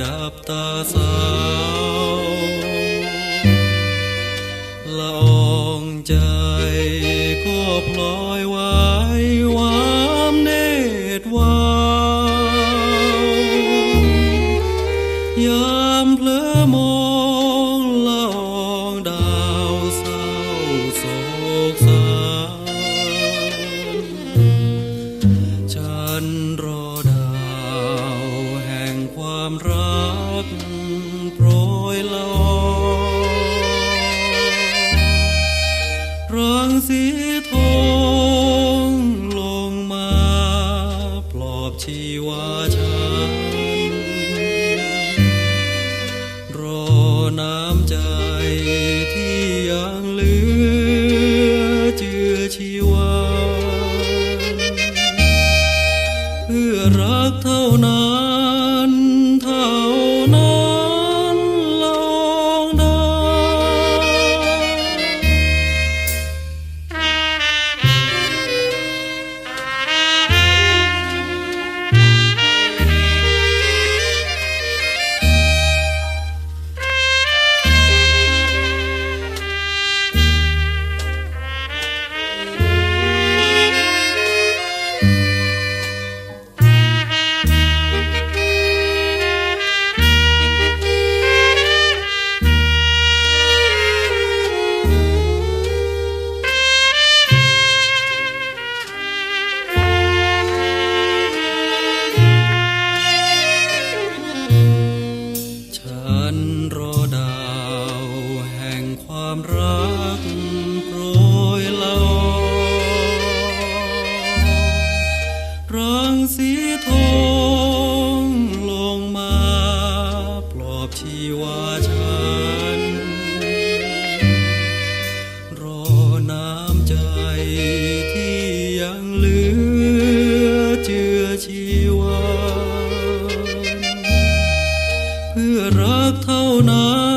ดับตาสาวละองใจก็พลอยว่า รักโปรยลอยรังสีทองลงมาปลอบชีวาฉันรอน้ำใจที่ยังเหลือ รักโปรยลอยรังสีทองลงมาปลอบชีวาฉัน รอน้ำใจที่ยังเหลือเจือชีวา เพื่อรักเท่านั้น